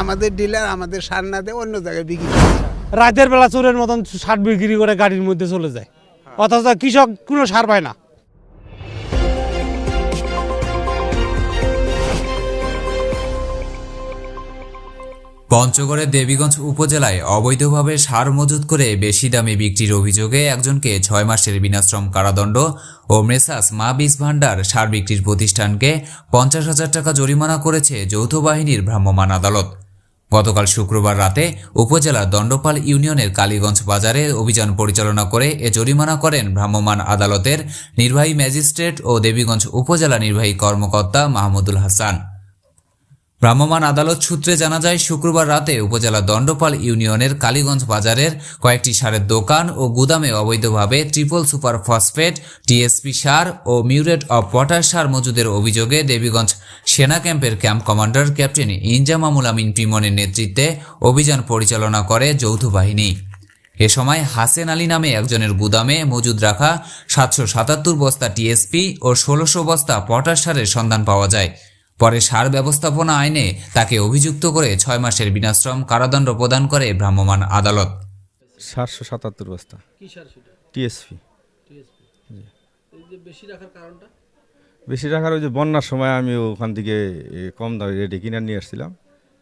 আমাদের ডিলার আমাদের সার না দেয়, অন্য জায়গায় বিক্রি করে। রাতের বেলা চোরের মতন সার বিক্রি করে গাড়ির মধ্যে চলে যায় অথচ কৃষক কোনো সার পায় না পঞ্চগড়ের দেবীগঞ্জ উপজেলায় অবৈধভাবে সার মজুত করে বেশি দামে বিক্রির অভিযোগে একজনকে ছয় মাসের বিনাশ্রম কারাদণ্ড ও মেসাস মা বীজ ভাণ্ডার সার বিক্রির প্রতিষ্ঠানকে পঞ্চাশ হাজার টাকা জরিমানা করেছে যৌথ বাহিনীর ভ্রাম্যমাণ আদালত। গতকাল শুক্রবার রাতে উপজেলার দণ্ডপাল ইউনিয়নের কালীগঞ্জ বাজারে অভিযান পরিচালনা করে এ জরিমানা করেন ভ্রাম্যমাণ আদালতের নির্বাহী ম্যাজিস্ট্রেট ও দেবীগঞ্জ উপজেলা নির্বাহী কর্মকর্তা মাহমুদুল হাসান। ভ্রাম্যমাণ আদালত সূত্রে জানা যায়, শুক্রবার রাতে উপজেলা দণ্ডপাল ইউনিয়নের কালীগঞ্জ বাজারের কয়েকটি সারের দোকান ও গুদামে অবৈধভাবে ট্রিপল সুপার ফসফেট, টিএসপি সার ও মিউরেট অব পটাশ সার মজুদের অভিযোগে দেবীগঞ্জ সেনা ক্যাম্পের camp commander captain Injamamul Amin পিমনের নেতৃত্বে অভিযান পরিচালনা করে যৌথ বাহিনী। এ সময় হাসেন আলী নামে একজনের গুদামে মজুদ রাখা সাতশো সাতাত্তর বস্তা টিএসপি ও ষোলোশো বস্তা পটাশ সারের সন্ধান পাওয়া যায়। পরে সার ব্যবস্থাপনা আইনে তাকে অভিযুক্ত করে ছয় মাসের বিনাশ্রম কারাদণ্ড প্রদান করে ভ্রাম্যমাণ আদালত। সাতশো সাতাত্তর বস্তা। টিএসপি। বেশি রাখার ওই যে বন্যার সময় আমি ওখান থেকে কম দামে রেডি কিনে নিয়ে আসছিলাম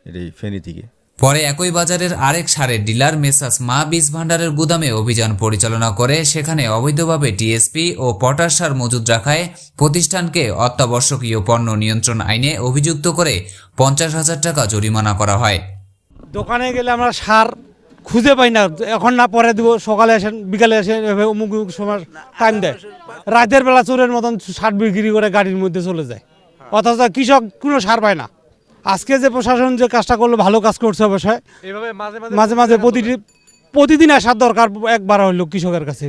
এটাই ফেনি থেকে। পরে একই বাজারের আরেক সারের ডিলার মেসাস মা বীজ ভাণ্ডারের গুদামে অভিযান পরিচালনা করে। সেখানে অবৈধভাবে টিএসপি ও পটাশ সার মজুদ রাখায় প্রতিষ্ঠানকে অত্যাবশ্যকীয় পণ্য নিয়ন্ত্রণ আইনে অভিযুক্ত করে পঞ্চাশ হাজার টাকা জরিমানা করা হয়। দোকানে গেলে আমরা সার খুঁজে পাই না। এখন না, পরে দিব, সকালে আসেন, বিকালে আসেন অমুক অমুক সময় টাইম দেয়। রাতের বেলা চোরের মতন সার বিক্রি করে গাড়ির মধ্যে চলে যায়। অথচ কৃষক কোনো সার পায় না। আজকে যে প্রশাসন যে কাজটা করল ভালো কাজ করছে অবশ্যই। মাঝে মাঝে প্রতিদিন প্রতিদিন আসার দরকার একবার হইল কৃষকের কাছে।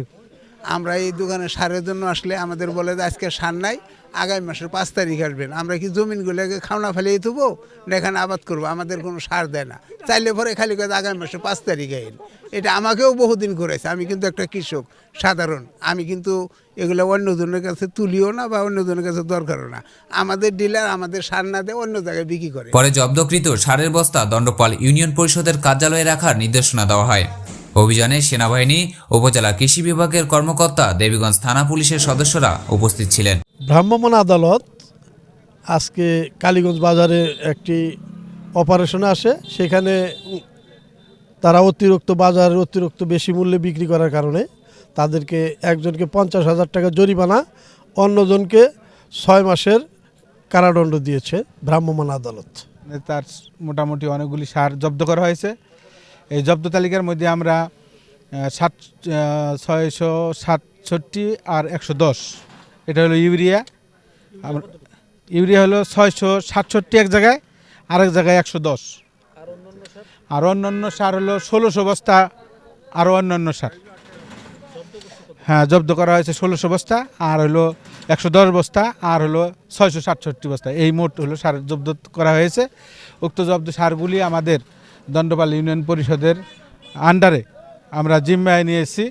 আমরা এই দোকানে সারের জন্য আসলে আমাদের বলে যে আজকে সার নাই, আগামী মাসের পাঁচ তারিখ আসবেন। আমরা কি জমিনগুলোকে খাওনা ফেলিয়ে দেবো না এখানে আবাদ করব? আমাদের কোনো সার দেয় না। চাইলে পরে খালি কথা আগামী মাসের পাঁচ তারিখ আইন। এটা আমাকেও বহুদিন করেছে। আমি কিন্তু একটা কৃষক, সাধারণ। আমি কিন্তু এগুলো অন্যজনের কাছে তুলিও না বা অন্যজনের কাছে দরকারও না। আমাদের ডিলার আমাদের সার না দেয় অন্য জায়গায় বিক্রি করে। পরে জব্দকৃত সারের বস্তা দণ্ডপাল ইউনিয়ন পরিষদের কার্যালয়ে রাখার নির্দেশনা দেওয়া হয়। অভিযানে সেনাবাহিনী উপজেলা কৃষি বিভাগের কর্মকর্তা দেবীগঞ্জ থানা পুলিশের সদস্যরা উপস্থিত ছিলেন। ভ্রাম্যমাণ আদালত আজকে কালীগঞ্জ বাজারে একটি অপারেশনে আসে। সেখানে তারা অতিরিক্ত বাজারে অতিরিক্ত বেশি মূল্যে বিক্রি করার কারণে তাদেরকে একজনকে পঞ্চাশ হাজার টাকা জরিমানা অন্যজনকে ছয় মাসের কারাদণ্ড দিয়েছে ভ্রাম্যমাণ আদালত। তার মোটামুটি অনেকগুলি সার জব্দ করা হয়েছে। এই জব্দ তালিকার মধ্যে আমরা সাত ছয়শো সাতষট্টি আর একশো দশ। এটা হলো ইউরিয়া। ইউরিয়া হলো ছয়শো সাতষট্টি এক জায়গায়, আরেক জায়গায় একশো দশ। আর অন্যান্য সার হলো ষোলোশো বস্তা আরও অন্যান্য সার। হ্যাঁ জব্দ করা হয়েছে ষোলোশো বস্তা, আর হলো একশো দশ বস্তা, আর হলো ছয়শো সাতষট্টি বস্তা। এই মোট হলো সার জব্দ করা হয়েছে। উক্ত জব্দ সারগুলি আমাদের দণ্ডপাল ইউনিয়ন পরিষদের আন্ডারে আমরা জিম্মায় নিয়ে এসেছি।